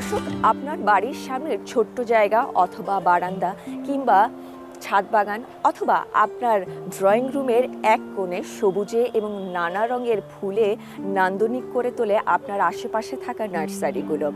দর্শক, আপনার বাড়ির সামনের ছোট্ট জায়গা অথবা বারান্দা কিংবা ছাদ বাগান অথবা আপনার ড্রয়িং রুমের এক কোণে সবুজে এবং নানা রঙের ফুলে নান্দনিক করে তোলে আপনার আশেপাশে থাকা নার্সারিগুলো।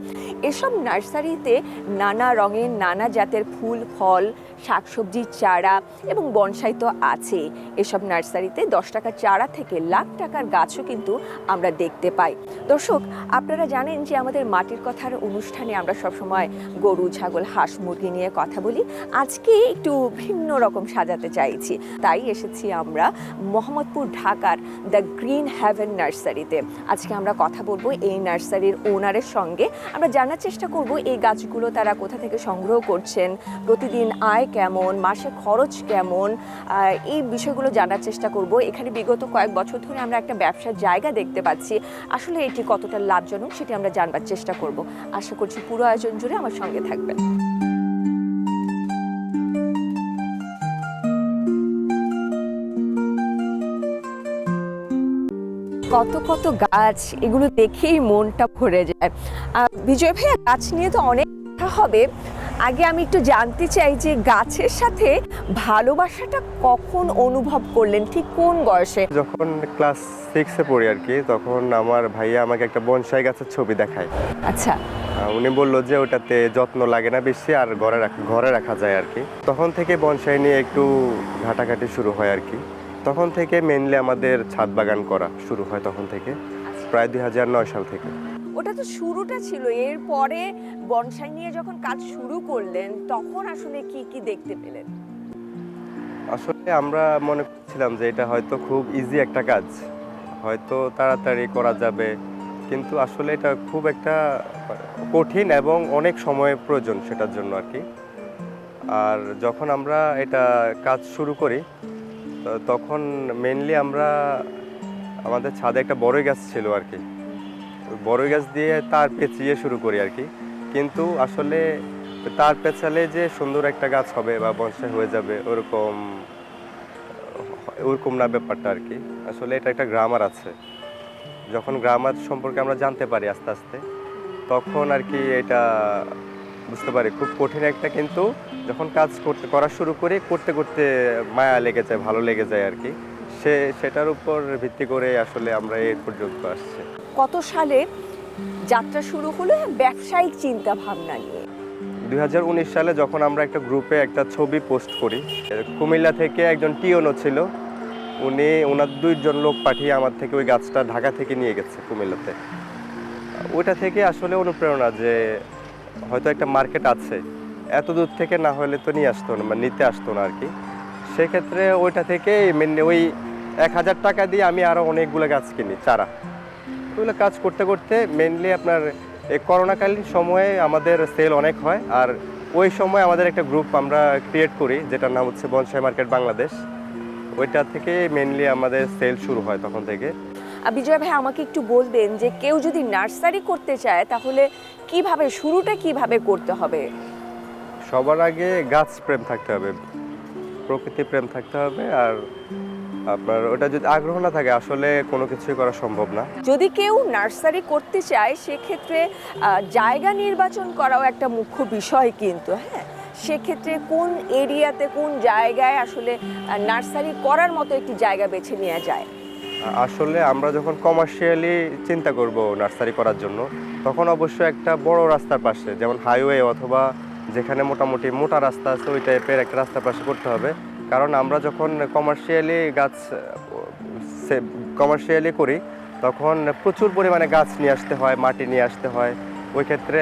এসব নার্সারিতে নানা রঙের নানা জাতের ফুল, ফল শাকসবজির চারা এবং বনসাই তো আছে। এসব নার্সারিতে দশ টাকা চারা থেকে লাখ টাকার গাছও কিন্তু আমরা দেখতে পাই। দর্শক, আপনারা জানেন যে আমাদের মাটির কথার অনুষ্ঠানে আমরা সবসময় গরু, ছাগল, হাঁস, মুরগি নিয়ে কথা বলি। আজকে একটু ভিন্ন রকম সাজাতে চাইছি। তাই এসেছি আমরা মোহাম্মদপুর ঢাকার দ্য গ্রিন হ্যাভেন নার্সারিতে। আজকে আমরা কথা বলব এই নার্সারির ওনারের সঙ্গে। আমরা জানার চেষ্টা করব এই গাছগুলো তারা কোথা থেকে সংগ্রহ করছেন, প্রতিদিন আয় কেমন, মাসে খরচ কেমন এই বিষয়গুলো জানার চেষ্টা করব। এখানে বিগত কয়েক বছর ধরে আমরা একটা ব্যবসার জায়গা দেখতে পাচ্ছি। আসলে এটি কতটা লাভজনক সেটি আমরা জানবার চেষ্টা করব। আশা করছি পুরো আয়োজন জুড়ে আমার সঙ্গে থাকবেন। কত কত গাছ, এগুলো দেখেই মনটা ভরে যায়। বিজয় ভাইয়া, গাছ নিয়ে তো অনেক কথা হবে। আগে আমি একটু জানতে চাই যে গাছের সাথে ভালোবাসাটা কখন অনুভব করলেন? ঠিক কোন বয়সে? যখন ক্লাস সিক্সে পড়ি আর কি তখন আমার ভাইয়া আমাকে একটা বনসাই গাছের ছবি দেখায়। আচ্ছা। উনি বলল যে ওটাতে যত্ন লাগে না বেশি আর ঘরে রাখ- ঘরে রাখা যায় আর কি। তখন থেকে বনসাই নিয়ে একটু ঘাটাঘাটি শুরু হয় আর কি। তখন থেকে মেনলি আমাদের ছাদ বাগান করা শুরু হয় তখন থেকে প্রায় দুই হাজার নয় সাল থেকে। ওটা তো শুরুটা ছিল। এরপরে বনসাই নিয়ে যখন কাজ শুরু করলেন, তখন আসলে কি কি দেখতে পেলেন? আসলে আমরা মনে করছিলাম যে এটা হয়তো খুব ইজি একটা কাজ। হয়তো তাড়াতাড়ি করা যাবে। কিন্তু আসলে এটা খুব একটা কঠিন এবং অনেক সময় প্রয়োজন সেটার জন্য আর কি। আর যখন আমরা এটা কাজ শুরু করি তখন মেনলি আমরা আমাদের ছাদে একটা বড়ই গাছ ছিল আর কি। বড়ই গাছ দিয়ে তার পেঁচিয়ে শুরু করি আর কি। কিন্তু আসলে তার পেঁচালে যে সুন্দর একটা গাছ হবে বা বনসাই হয়ে যাবে, ওরকম ওরকম না ব্যাপারটা আর কি। আসলে এটা একটা গ্রামার আছে। যখন গ্রামার সম্পর্কে আমরা জানতে পারি আস্তে আস্তে, তখন আর কি এটা বুঝতে পারি। খুব কঠিন একটা কিন্তু যখন কাজ করতে, করা শুরু করি, করতে করতে মায়া লেগে যায়, ভালো লেগে যায় আর কি। সে, সেটার উপর ভিত্তি করে আসলে আমরা এই পর্যন্ত আসছি। কত সালে যাত্রা শুরু হলো ব্যবসায়িক চিন্তা ভাবনা নিয়ে? দু হাজার উনিশ সালে যখন আমরা একটা গ্রুপে একটা ছবি পোস্ট করি কুমিল্লা থেকে একজন টিওনো ছিল। উনি ওনার দুইজন লোক পাঠিয়ে আমার থেকে ওই গাছটা ঢাকা থেকে নিয়ে গেছে কুমিল্লাতে। ওইটা থেকে আসলে অনুপ্রেরণা যে হয়তো একটা মার্কেট আছে, এত দূর থেকে না হলে তো নিয়ে আসতো না মানে নিতে আসতো না আর কি। সেক্ষেত্রে ওইটা থেকে মেনলি ওই এক হাজার টাকা দিয়ে আমি আরও অনেকগুলো গাছ কিনি, চারা। ওইগুলো কাজ করতে করতে মেনলি আপনার এই করোনাকালীন সময়ে আমাদের সেল অনেক হয়। আর ওই সময় আমাদের একটা গ্রুপ আমরা ক্রিয়েট করি যেটার নাম হচ্ছে বনসাই মার্কেট বাংলাদেশ। ওইটা থেকে মেনলি আমাদের সেল শুরু হয় তখন থেকে। আর বিজয় ভাই আমাকে একটু বলবেন যে কেউ যদি নার্সারি করতে চায় তাহলে কীভাবে শুরুটা কীভাবে করতে হবে? সবার আগে গাছ প্রেম থাকতে হবে। প্রকৃতি প্রেম থাকতে হবে আর আপনার ওটা যদি আগ্রহ না থাকে আসলে কোনো কিছুই করা সম্ভব না। যদি কেউ নার্সারি করতে চায় সেক্ষেত্রে জায়গা নির্বাচন করাও একটা মুখ্য বিষয় কিন্তু হ্যাঁ? সেক্ষেত্রে কোন এরিয়াতে কোন জায়গায় আসলে নার্সারি করার মতো একটি জায়গা বেছে নেওয়া যায়? আসলে আমরা যখন কমার্শিয়ালি চিন্তা করব নার্সারি করার জন্য তখন অবশ্যই একটা বড় রাস্তার পাশে যেমন হাইওয়ে অথবা যেখানে মোটামুটি মোটা রাস্তা আছে ওই টাইপের একটা রাস্তার পাশে করতে হবে। কারণ আমরা যখন কমার্শিয়ালি গাছ কমার্শিয়ালি করি, তখন প্রচুর পরিমাণে গাছ নিয়ে আসতে হয়, মাটি নিয়ে আসতে হয়। ওই ক্ষেত্রে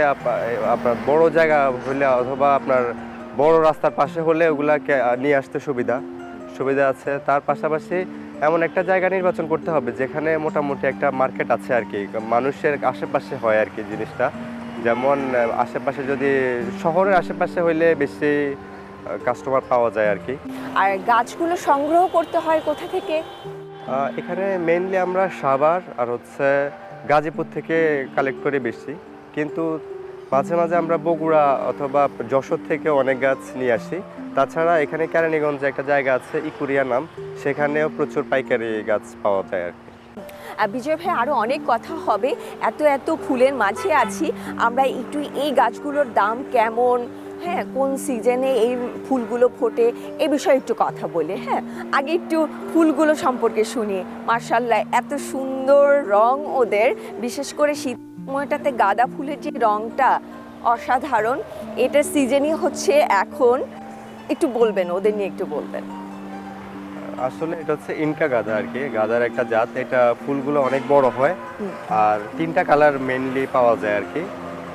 আপনার বড় জায়গা হলে অথবা আপনার বড় রাস্তার পাশে হলে ওগুলাকে নিয়ে আসতে সুবিধা। সুবিধা আছে। তার পাশাপাশি এমন একটা জায়গা নির্বাচন করতে হবে, যেখানে মোটামুটি একটা মার্কেট আছে আর কি মানুষের আশেপাশে হয় আর কি জিনিসটা। যেমন, আশেপাশে যদি শহরের আশেপাশে হইলে বেশি কাস্টমার পাওয়া যায় আর কি। আর গাছগুলো সংগ্রহ করতে হয় কোথা থেকে? এখানে মেইনলি আমরা সাভার আর হচ্ছে গাজীপুর থেকে কালেক্ট করে বেশি কিন্তু মাঝে মাঝে আমরা বগুড়া অথবা যশোর থেকে অনেক গাছ নিয়ে আসি। তাছাড়া এখানে কেরানীগঞ্জে একটা জায়গা আছে ইকুরিয়া নাম। সেখানেও প্রচুর পাইকারি গাছ পাওয়া যায় আর কি। আর বিজয় ভাই আরও অনেক কথা হবে। এত এত ফুলের মাঝে আছি। আমরা একটু এই গাছগুলোর দাম কেমন? হ্যাঁ কোন সিজনে এই ফুলগুলো ফোটে এ বিষয়ে একটু কথা বলে হ্যাঁ। আগে একটু ফুলগুলো সম্পর্কে শুনি। মার্শাল্লাহ এত সুন্দর রং ওদের। বিশেষ করে শীত সময়টাতে গাঁদা ফুলের যে রংটা অসাধারণ এটা সিজনই হচ্ছে এখন। একটু বলবেন ওদের নিয়ে একটু বলবেন। আসলে এটা হচ্ছে ইনকা গাঁদা আর কি। গাঁদার একটা জাত এটা ফুলগুলো অনেক বড় হয়। আর তিনটা কালার মেনলি পাওয়া যায় আর কি।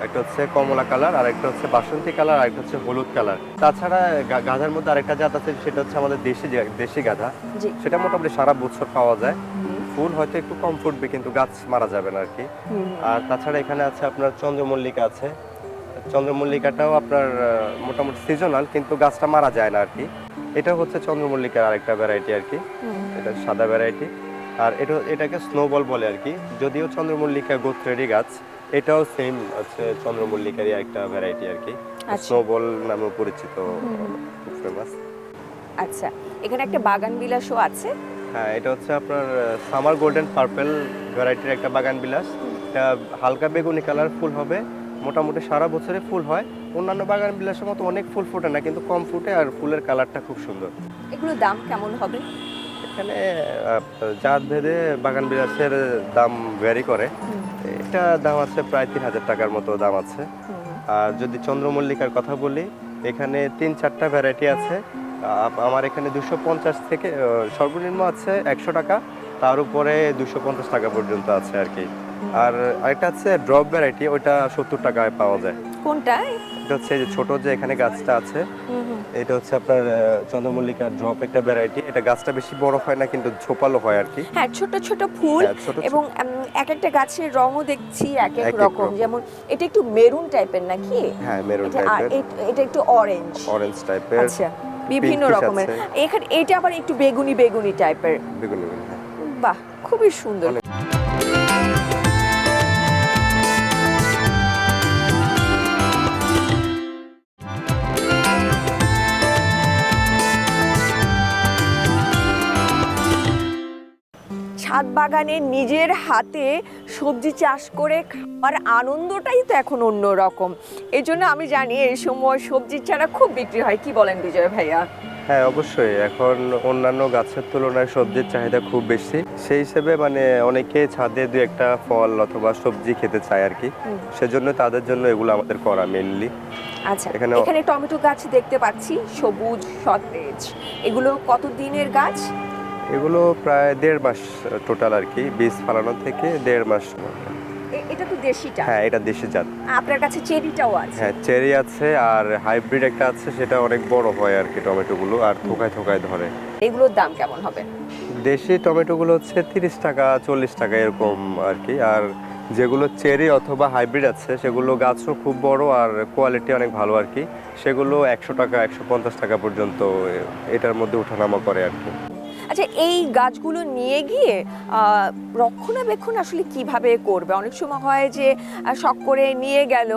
একটা হচ্ছে কমলা কালার আর একটা হচ্ছে বাসন্তী কালার আর একটা হচ্ছে হলুদ কালার। তাছাড়া গা- গাঁদার মধ্যে আরেকটা জাত আছে সেটা হচ্ছে আমাদের দেশি দেশি জি। সেটা মোটামুটি সারা বছর পাওয়া যায়। ফুল হয়তো একটু কম ফুটবে কিন্তু গাছ মারা যাবে না আর কি আর তাছাড়া এখানে আছে আপনার চন্দ্রমল্লিকা আছে। চন্দ্রমল্লিকাটাও আপনার মোটামুটি সিজনাল কিন্তু গাছটা মারা যায় না আর কি এটা হচ্ছে চন্দ্রমল্লিকার আরেকটা ভ্যারাইটি আর কি এটা সাদা ভ্যারাইটি আর এটা এটাকে স্নোবল বলে আর কি যদিও চন্দ্রমল্লিকা গোত্রেরই গাছ এটাও সেম হচ্ছে চন্দ্রমল্লিকারই একটা ভ্যারাইটি আর কি। আচ্ছা। স্নোবল নামেও পরিচিত খুব ফেমাস আচ্ছা এখানে একটা বাগান বিলাসও আছে। হ্যাঁ এটা হচ্ছে আপনার সামার গোল্ডেন পার্পেল ভ্যারাইটির একটা বাগান বিলাস। এটা হালকা বেগুনি কালার ফুল হবে মোটামুটি সারা বছরে ফুল হয়। অন্যান্য বাগান বিলাসের মতো অনেক ফুল ফোটে না কিন্তু কম ফুটে আর ফুলের কালারটা খুব সুন্দর। এগুলোর দাম কেমন হবে? এখানে জাত ভেদে বাগান বিলাসের দাম ভ্যারি করে। এটা দাম আছে প্রায় তিন হাজার টাকার মতো দাম আছে। আর যদি চন্দ্রমল্লিকার কথা বলি এখানে তিন চারটা ভ্যারাইটি আছে। আমার এখানে দুশো পঞ্চাশ থেকে সর্বনিম্ন আছে একশো টাকা তার উপরে দুশো পঞ্চাশ টাকা পর্যন্ত আছে আর কি। আর আরেকটা আছে ড্রপ ভ্যারাইটি ওইটা সত্তর টাকায় পাওয়া যায়। কোনটা এটা হচ্ছে যে ছোট যে এখানে গাছটা আছে। এটা হচ্ছে আপনার আহ, চন্দ্রমল্লিকার ড্রপ একটা ভ্যারাইটি এটা গাছটা বেশি বড় হয় না কিন্তু ঝোপালো হয় আর কি। হ্যাঁ ছোট ছোট ফুল হ্যাঁ। এবং এক একটা গাছের রঙও দেখছি এক এক রকম। যেমন এটা একটু মেরুন টাইপের নাকি? হ্যাঁ মেরুন আর টাইপের এট- এটা একটু অরেঞ্জ অরেঞ্জ টাইপের আচ্ছা বিভিন্ন রকমের। এখানে এটা আবার একটু বেগুনি বেগুনি টাইপের বেগুনি বেগুনি, হ্যাঁ। বাহ খুবই সুন্দর। ছাদ বাগানে নিজের হাতে সবজি চাষ করে খাওয়ার আনন্দটাই তো এখন অন্য রকম এই জন্য আমি জানি এই সময় সবজি চারা খুব বিক্রি হয়। কি বলেন বিজয় ভাইয়া? হ্যাঁ অবশ্যই। এখন অন্যান্য গাছের তুলনায় সবজির চাহিদা খুব বেশি। সেই হিসেবে মানে অনেকে ছাদে দু একটা ফল অথবা সবজি খেতে চায় আর কি। সেজন্য তাদের জন্য এগুলো আমাদের করা মেনলি আচ্ছা এখানে- এখানে টমেটো গাছ দেখতে পাচ্ছি সবুজ সতেজ। এগুলো কত দিনের গাছ? এগুলো প্রায় দেড় মাস টোটাল আর কি বীজ ফালানো থেকে দেড় মাস এটা তো দেশিটা হ্যাঁ এটা দেশি জাত। আপনার কাছে চেরিটাও আছে? হ্যাঁ চেরি আছে আর হাইব্রিড একটা আছে সেটা অনেক বড় হয় আর কি টমেটোগুলো আর থোকায় থোকায় ধরে। এগুলোর দাম কেমন হবে? দেশি টমেটোগুলো হচ্ছে তিরিশ টাকা চল্লিশ টাকা এরকম আর কি। আর যেগুলো চেরি অথবা হাইব্রিড আছে সেগুলো গাছও খুব বড় আর কোয়ালিটি অনেক ভালো আর কি। সেগুলো একশো টাকা একশো পঞ্চাশ টাকা পর্যন্ত এটার মধ্যে ওঠানামা করে আর কি। আচ্ছা এই গাছগুলো নিয়ে গিয়ে রক্ষণাবেক্ষণ আসলে কীভাবে করবে? অনেক সময় হয় যে শখ করে নিয়ে গেল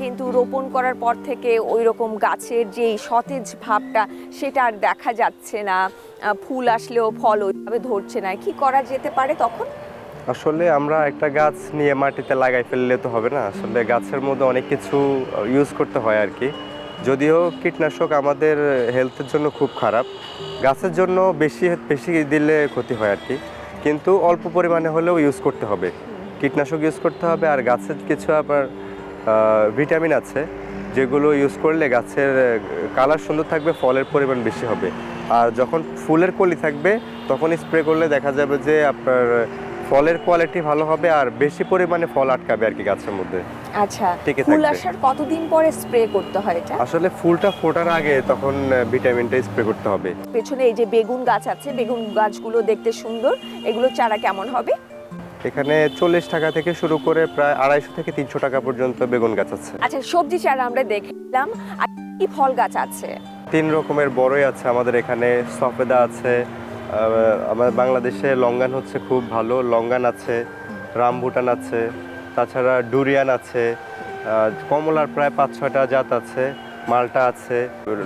কিন্তু রোপণ করার পর থেকে ওই রকম গাছের যেই সতেজ ভাবটা, সেটা আর দেখা যাচ্ছে না। ফুল আসলেও ফল ওইভাবে ধরছে না। কি করা যেতে পারে তখন? আসলে আমরা একটা গাছ নিয়ে মাটিতে লাগাই ফেললে তো হবে না। আসলে গাছের মধ্যে অনেক কিছু ইউজ করতে হয় আর কি। যদিও কীটনাশক আমাদের হেলথের জন্য খুব খারাপ, গাছের জন্য বেশি বেশি দিলে ক্ষতি হয় আর কি। কিন্তু অল্প পরিমাণে হলেও ইউজ করতে হবে। কীটনাশক ইউজ করতে হবে আর গাছের কিছু আবার ভিটামিন আছে, যেগুলো ইউজ করলে গাছের কালার সুন্দর থাকবে, ফলের পরিমাণ বেশি হবে। আর যখন ফুলের কলি থাকবে, তখন স্প্রে করলে দেখা যাবে যে আপনার ফলের কোয়ালিটি ভালো হবে আর বেশি পরিমাণে ফল আটকাবে আর কি গাছের মধ্যে। আচ্ছা টিকে ফুল থাকবে। আসার কতদিন পরে স্প্রে করতে হয় এটা? আসলে ফুলটা ফোটার আগে তখন ভিটামিনটা স্প্রে করতে হবে। পেছনে এই যে বেগুন গাছ আছে বেগুন গাছগুলো দেখতে সুন্দর। এগুলো চারা কেমন হবে? এখানে চল্লিশ টাকা থেকে শুরু করে প্রায় আড়াইশো থেকে তিনশো টাকা পর্যন্ত বেগুন গাছ আছে। আচ্ছা সবজি চারা আমরা দেখলাম। আর কি ফল গাছ আছে? তিন রকমের বড়ই আছে আমাদের এখানে। সফেদা আছে আমার বাংলাদেশে লঙ্গান হচ্ছে খুব ভালো। লঙ্গান আছে রামভুটান আছে তাছাড়া ডুরিয়ান আছে কমলার প্রায় পাঁচ ছয়টা জাত আছে মালটা আছে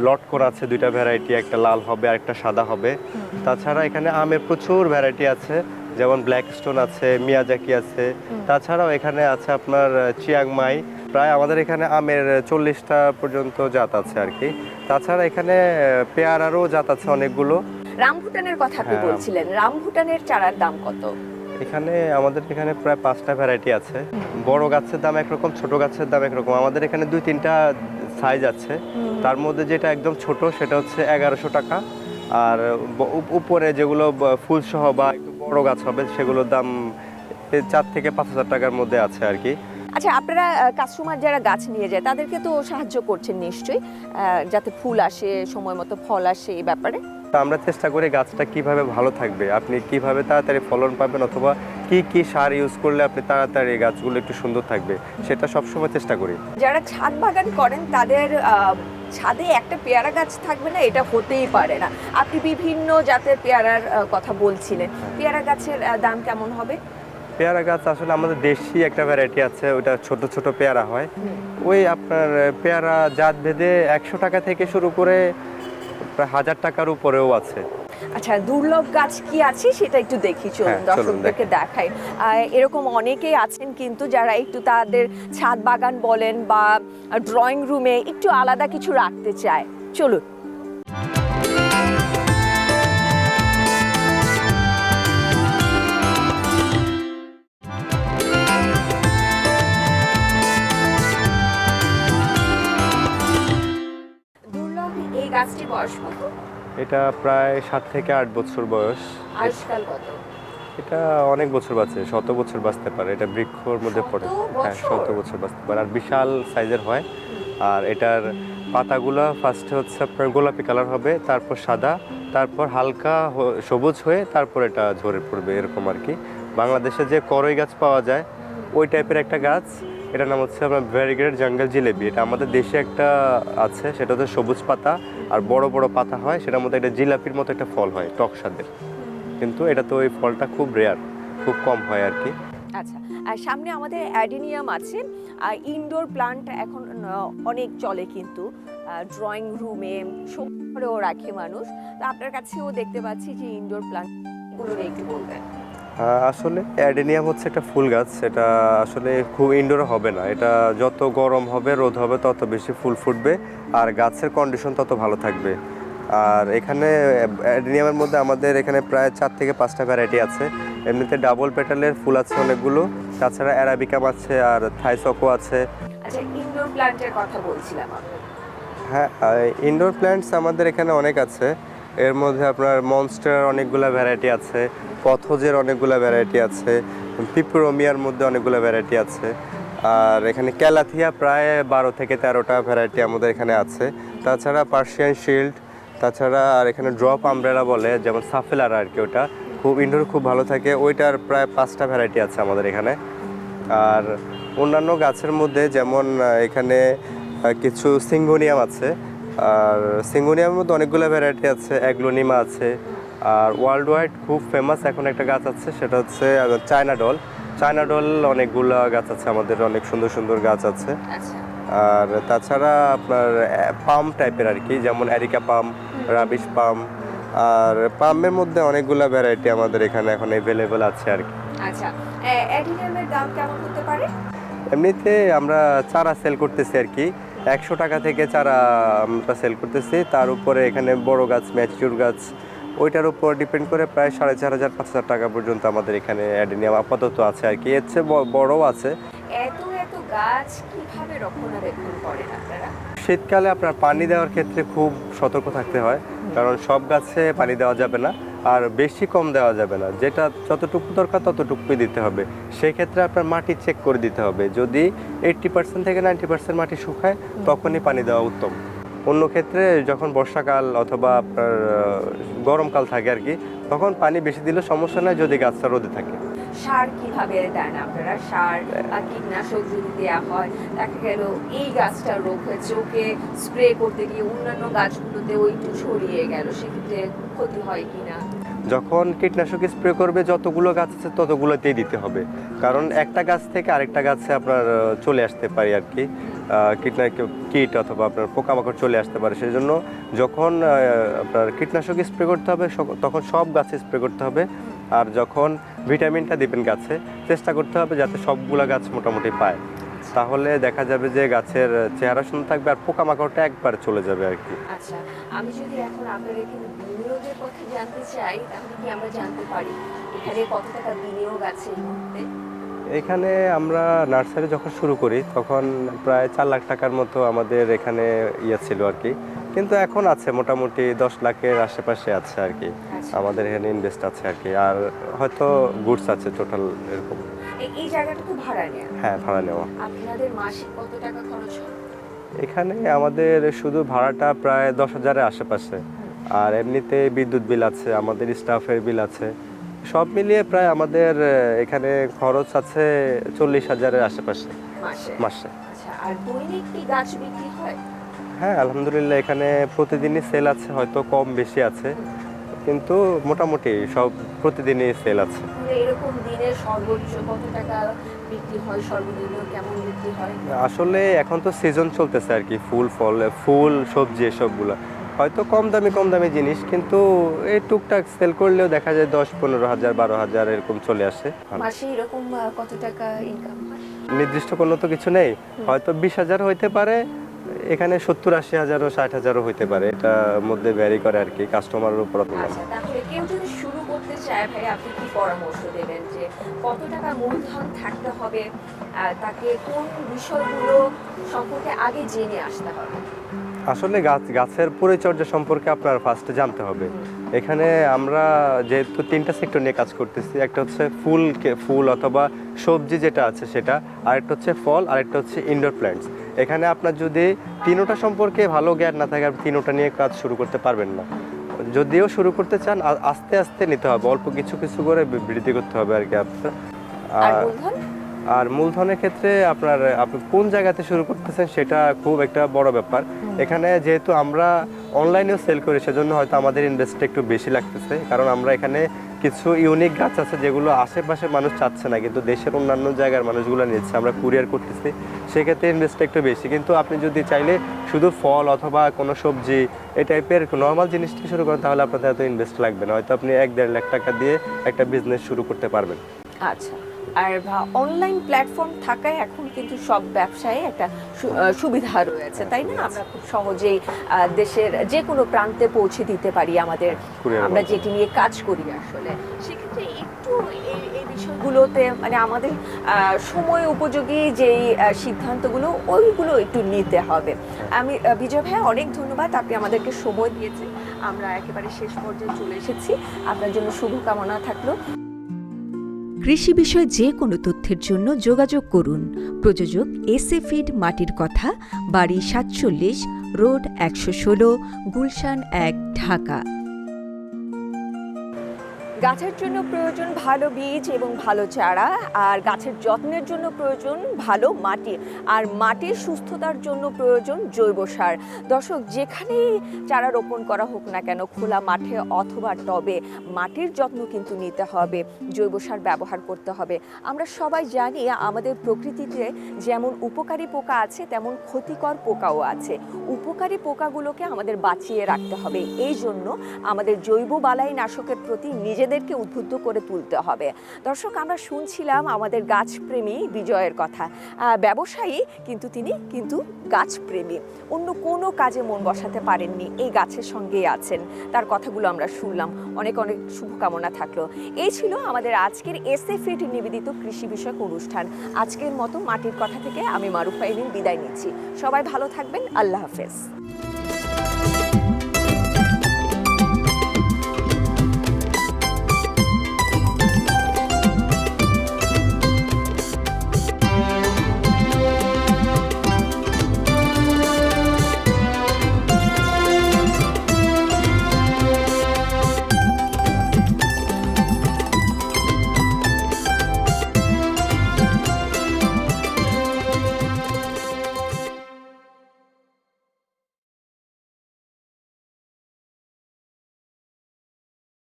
লটকন আছে দুইটা ভ্যারাইটি একটা লাল হবে আর একটা সাদা হবে। তাছাড়া এখানে আমের প্রচুর ভ্যারাইটি আছে যেমন ব্ল্যাক স্টোন আছে মিয়াজাকি আছে তাছাড়াও এখানে আছে আপনার চিয়াংমাই প্রায় আমাদের এখানে আমের চল্লিশটা পর্যন্ত জাত আছে আর কি। তাছাড়া এখানে পেয়ারারও জাত আছে অনেকগুলো। রামভুটানের কথা আপনি হ্যাঁ। বলছিলেন রামভুটানের চারার দাম কত? এখানে আমাদের এখানে প্রায় পাঁচটা ভ্যারাইটি আছে। বড় গাছের দাম একরকম ছোট গাছের দাম একরকম। আমাদের এখানে দুই তিনটা সাইজ আছে। তার মধ্যে যেটা একদম ছোট সেটা হচ্ছে এগারোশো টাকা। আর উপরে যেগুলো ফুলসহ বা একটু বড় গাছ হবে সেগুলোর দাম চার থেকে পাঁচ হাজার টাকার মধ্যে আছে আর কি। আচ্ছা আপনারা কাস্টমার যারা গাছ নিয়ে যায় তাদেরকে তো সাহায্য করছেন নিশ্চয়ই যাতে ফুল আসে সময় মতো ফল আসে এই ব্যাপারে? তো আমরা চেষ্টা করি গাছটা কীভাবে ভালো থাকবে আপনি কীভাবে তাড়াতাড়ি ফলন পাবেন অথবা কি কি সার ইউজ করলে আপনি তাড়াতাড়ি এই গাছগুলো একটু সুন্দর থাকবে সেটা সবসময় চেষ্টা করি। যারা ছাদ বাগান করেন তাদের ছাদে একটা পেয়ারা গাছ থাকবে না এটা হতেই পারে না। আপনি বিভিন্ন জাতের পেয়ারার কথা বলছিলেন। পেয়ারা গাছের দাম কেমন হবে? পেয়ারা গাছ আসলে আমাদের দেশি একটা ভ্যারাইটি আছে ওটা ছোট ছোট পেয়ারা হয়। ওই আপনার পেয়ারা জাত ভেদে একশো টাকা থেকে শুরু করে প্রায় হাজার টাকার উপরেও আছে। আচ্ছা দুর্লভ গাছ কি আছে সেটা একটু দেখি চলুন হ্যাঁ, দর্শকদেরকে দেখাই। এরকম অনেকেই আছেন কিন্তু যারা একটু তাদের ছাদ বাগান বলেন বা ড্রয়িং রুমে একটু আলাদা কিছু রাখতে চায়। চলুন। গাছটি বয়স কত? এটা প্রায় সাত থেকে আট বছর বয়স। আয়ুষ্কাল কত? এটা অনেক বছর বাঁচে শত বছর বাঁচতে পারে। এটা বৃক্ষর মধ্যে পড়ে। হ্যাঁ শত বছর বাঁচতে পারে। আর বিশাল সাইজের হয়। আর এটার পাতাগুলো ফার্স্টে হচ্ছে আপনার গোলাপি কালার হবে তারপর সাদা তারপর হালকা সবুজ হয়ে তারপর এটা ঝরে পড়বে এরকম আর কি। বাংলাদেশে যে করই গাছ পাওয়া যায় ওই টাইপের একটা গাছ। এটার নাম হচ্ছে আপনার ভ্যারিগেটেড জঙ্গল জিলেবি। এটা আমাদের দেশে একটা আছে, সেটা হচ্ছে সবুজ পাতা, আর বড় বড় পাতা হয়, সেটার মধ্যে একটা জিলাপির মতো একটা ফল হয়, টক স্বাদের। কিন্তু এটা তো ওই ফলটা খুব রেয়ার খুব কম হয় আর কি। আচ্ছা আর সামনে আমাদের অ্যাডিনিয়াম আছে। আর ইনডোর প্লান্ট এখন অনেক চলে কিন্তু ড্রয়িং রুমে করেও রাখে মানুষ। তো আপনার কাছেও দেখতে পাচ্ছি যে ইনডোর প্লান্টগুলো একটু বলবেন। আসলে অ্যাডেনিয়াম হচ্ছে একটা ফুল গাছ এটা আসলে খুব ইনডোরে হবে না। এটা যত গরম হবে রোদ হবে তত বেশি ফুল ফুটবে আর গাছের কন্ডিশন তত ভালো থাকবে। আর এখানে অ্যাডেনিয়ামের মধ্যে আমাদের এখানে প্রায় চার থেকে পাঁচটা ভ্যারাইটি আছে। এমনিতে ডাবল পেটালের ফুল আছে অনেকগুলো তাছাড়া অ্যারাবিকাম আছে আর থাইসকো আছে। আচ্ছা ইনডোর কথা বলছিলাম হ্যাঁ ইনডোর প্ল্যান্টস আমাদের এখানে অনেক আছে। এর মধ্যে আপনার মনস্টার অনেকগুলো ভ্যারাইটি আছে পথজের অনেকগুলো ভ্যারাইটি আছে পিপরোমিয়ার মধ্যে অনেকগুলো ভ্যারাইটি আছে, আর এখানে ক্যালাথিয়া প্রায় বারো থেকে তেরোটা ভ্যারাইটি আমাদের এখানে আছে। তাছাড়া পার্সিয়ান শিল্ড তাছাড়া আর এখানে ড্রপ আমব্রেলা বলে, যেমন সাফেলার আর কি ওটা, খুব ইনডোর খুব ভালো থাকে। ওইটার প্রায় পাঁচটা ভ্যারাইটি আছে আমাদের এখানে। আর অন্যান্য গাছের মধ্যে যেমন এখানে কিছু সিঙ্গোনিয়াম আছে আর সিঙ্গোনিয়ামের মধ্যে অনেকগুলো ভ্যারাইটি আছে অ্যাগ্লোনিমা আছে আর ওয়ার্ল্ড ওয়াইড খুব ফেমাস এখন একটা গাছ আছে সেটা হচ্ছে চায়না ডল চায়না ডল অনেকগুলো গাছ আছে আমাদের অনেক সুন্দর সুন্দর গাছ আছে। আচ্ছা। আর তাছাড়া আপনার পাম টাইপের আর কি যেমন অ্যারিকা পাম রাবিশ পাম আর পামের মধ্যে অনেকগুলো ভ্যারাইটি আমাদের এখানে এখন অ্যাভেলেবেল আছে আর কি। আচ্ছা অ্যাডিনিয়ামের দাম কেমন হতে পারে? এমনিতে আমরা চারা সেল করতেছি আর কি একশো টাকা থেকে চারা আমরা সেল করতেছি। তার উপরে এখানে বড় গাছ ম্যাচিউর গাছ ওইটার উপর ডিপেন্ড করে প্রায় সাড়ে চার হাজার পাঁচ হাজার টাকা পর্যন্ত আমাদের এখানে অ্যাডেনিয়াম আপাতত আছে আর কি। এর চেয়ে বড়ও আছে। এত এত গাছ কীভাবে রক্ষণাবেক্ষণ করেন আপনারা? শীতকালে আপনার পানি দেওয়ার ক্ষেত্রে খুব সতর্ক থাকতে হয়। কারণ সব গাছে পানি দেওয়া যাবে না। আর বেশি কম দেওয়া যাবে না। যেটা যতটুকু দরকার ততটুকুই দিতে হবে। সেই ক্ষেত্রে আপনার মাটি চেক করে দিতে হবে। যদি এইটটি পার্সেন্ট থেকে নাইনটি পার্সেন্ট মাটি শুকায়, তখনই পানি দেওয়া উত্তম। অন্য ক্ষেত্রে যখন বর্ষাকাল অথবা আপনার গরমকাল থাকে আর কি, তখন পানি বেশি দিলে সমস্যা নয় যদি গাছটা রোদে থাকে। সার কীভাবে দেন আপনারা? সার কীটনাশক যদি দেওয়া হয়, দেখা গেল এই গাছটার রোগ হয়েছে স্প্রে করতে গিয়ে অন্যান্য গাছগুলোতে ওইটু ছড়িয়ে গেল, সেক্ষেত্রে ক্ষতি হয় কিনা? যখন কীটনাশক স্প্রে করবে, যতগুলো গাছ আছে ততগুলোতেই দিতে হবে। কারণ একটা গাছ থেকে আরেকটা গাছে আপনার চলে আসতে পারে আর কি। কীটনাশক কীট অথবা আপনার পোকামাকড় চলে আসতে পারে। সেই জন্য যখন আপনার কীটনাশক স্প্রে করতে হবে তখন সব গাছে স্প্রে করতে হবে। আর যখন ভিটামিনটা দিবেন গাছে, চেষ্টা করতে হবে যাতে সবগুলা গাছ মোটামুটি পায়। তাহলে দেখা যাবে যে গাছের চেহারা সুন্দর থাকবে আর পোকামাকড়টা একবার চলে যাবে আর কি। আচ্ছা আমি যদি এখন জানতে চাই, তাহলে কি আমরা জানতে পারি? এখানে কত টাকা বিনিয়োগ আছে এখানে আমরা নার্সারি যখন শুরু করি তখন প্রায় চার লাখ টাকার মতো আমাদের এখানে ইয়ে ছিল আর কি। কিন্তু এখন আছে মোটামুটি দশ লাখের আশেপাশে আছে আর কি। আচ্ছা। আমাদের এখানে ইনভেস্ট আছে আর কি। আর হয়তো গুডস আছে টোটাল এরকম। এই- ভাড়া হ্যাঁ ভাড়া নেওয়া। আপনাদের মাসিক কত টাকা খরচ হয়? এখানে আমাদের শুধু ভাড়াটা প্রায় দশ হাজারের আশেপাশে। আর এমনিতে বিদ্যুৎ বিল আছে আমাদের স্টাফের বিল আছে। সব মিলিয়ে প্রায় আমাদের এখানে খরচ আছে চল্লিশ হাজারের আশেপাশে মাসে? আচ্ছা হয়? হ্যাঁ আলহামদুলিল্লাহ এখানে প্রতিদিনই সেল আছে হয়তো কম বেশি আছে। কিন্তু মোটামুটি সব প্রতিদিনই সেল আছে। এরকম দিনে সর্বোচ্চ কত টাকা বিক্রি হয়? সর্বনিম্ন কেমন বিক্রি হয়? আসলে এখন তো সিজন চলতেছে আর কি ফুল ফল ফুল সবজি এসবগুলো। হয়তো কম দামি কম দামি জিনিস কিন্তু এই টুকটাক সেল করলেও দেখা যায় দশ পনেরো হাজার বারো হাজার এরকম চলে আসে। মাসে এরকম কত টাকা ইনকাম নির্দিষ্ট কোনো তো কিছু নেই। হয়তো বিশ হাজার হইতে পারে এখানে সত্তর আশি হাজারও ষাট হাজারও হইতে পারে। এটা মধ্যে ভ্যারি করে আর কি কাস্টমারের উপর আচ্ছা কেউ যদি শুরু করতে চায় ভাই আপনি কি পরামর্শ দেবেন যে কত টাকা মূলধন থাকতে হবে তাকে কোন বিষয়গুলো সম্পর্কে আগে জেনে আসতে হবে? আসলে গাছ, গাছের পরিচর্যা সম্পর্কে আপনার ফার্স্টে জানতে হবে। এখানে আমরা যেহেতু তিনটা সেক্টর নিয়ে কাজ করতেছি, একটা হচ্ছে ফুল ফুল অথবা সবজি যেটা আছে সেটা, আরেকটা হচ্ছে ফল, আরেকটা হচ্ছে ইনডোর প্ল্যান্টস এখানে আপনার যদি তিনোটা সম্পর্কে ভালো জ্ঞান না থাকে, আপনি তিনোটা নিয়ে কাজ শুরু করতে পারবেন না। যদিও শুরু করতে চান আস্তে আস্তে নিতে হবে, অল্প কিছু কিছু করে বৃদ্ধি করতে হবে আর কি আপনার। আর আর মূলধনের ক্ষেত্রে আপনার আপনি কোন জায়গাতে শুরু করতেছেন সেটা খুব একটা বড় ব্যাপার। এখানে যেহেতু আমরা অনলাইনেও সেল করি সেজন্য হয়তো আমাদের ইনভেস্টটা একটু বেশি লাগতেছে। কারণ আমরা এখানে কিছু ইউনিক গাছ আছে যেগুলো আশেপাশে মানুষ চাচ্ছে না কিন্তু দেশের অন্যান্য জায়গার মানুষগুলো নিচ্ছে। আমরা কুরিয়ার করতেছি সেক্ষেত্রে ইনভেস্টটা একটু বেশি। কিন্তু আপনি যদি চাইলে শুধু ফল অথবা কোনো সবজি এই টাইপের নর্মাল জিনিসটা শুরু করেন তাহলে আপনাদের এত ইনভেস্ট লাগবে না। হয়তো আপনি এক দেড় লাখ টাকা দিয়ে একটা বিজনেস শুরু করতে পারবেন। আচ্ছা। আর অনলাইন প্ল্যাটফর্ম থাকায় এখন কিন্তু সব ব্যবসায় একটা সুবিধা রয়েছে তাই না? আমরা খুব সহজেই দেশের যে কোনো প্রান্তে পৌঁছে দিতে পারি আমাদের আমরা যেটি নিয়ে কাজ করি আসলে। সেক্ষেত্রে একটু এই বিষয়গুলোতে মানে আমাদের সময় উপযোগী যেই সিদ্ধান্তগুলো ওইগুলো একটু নিতে হবে। আমি বিজয় ভাইয়া অনেক ধন্যবাদ আপনি আমাদেরকে সময় দিয়েছেন। আমরা একেবারে শেষ পর্যায়ে চলে এসেছি। আপনার জন্য শুভকামনা থাকল। কৃষি বিষয়ে যে কোনো তথ্যের জন্য যোগাযোগ করুন। প্রযোজক এসএ ফিড মাটির কথা, বাড়ি সাতচল্লিশ, রোড একশো ষোলো, গুলশান এক, ঢাকা। গাছের জন্য প্রয়োজন ভালো বীজ এবং ভালো চারা, আর গাছের যত্নের জন্য প্রয়োজন ভালো মাটি, আর মাটির সুস্থতার জন্য প্রয়োজন জৈব সার। দর্শক, যেখানেই চারা রোপণ করা হোক না কেন, খোলা মাঠে অথবা টবে মাটির যত্ন কিন্তু নিতে হবে, জৈব সার ব্যবহার করতে হবে। আমরা সবাই জানি আমাদের প্রকৃতিতে যেমন উপকারী পোকা আছে, তেমন ক্ষতিকর পোকাও আছে। উপকারী পোকাগুলোকে আমাদের বাঁচিয়ে রাখতে হবে। এই জন্য আমাদের জৈব বালাই নাশকের প্রতি নিজেদেরকে উদ্বুদ্ধ করে তুলতে হবে। দর্শক, আমরা শুনছিলাম আমাদের গাছপ্রেমী বিজয়ের কথা। ব্যবসায়ী, কিন্তু তিনি কিন্তু গাছপ্রেমী। অন্য কোনো কাজে মন বসাতে পারেননি, এই গাছের সঙ্গেই আছেন। তার কথাগুলো আমরা শুনলাম। অনেক অনেক শুভকামনা থাকল। এই ছিল আমাদের আজকের এসএ ফিট নিবেদিত কৃষি বিষয়ক অনুষ্ঠান। আজকের মতো মাটির কথা থেকে আমি মারুফাইনিন বিদায় নিচ্ছি। সবাই ভালো থাকবেন। আল্লাহ হাফেজ।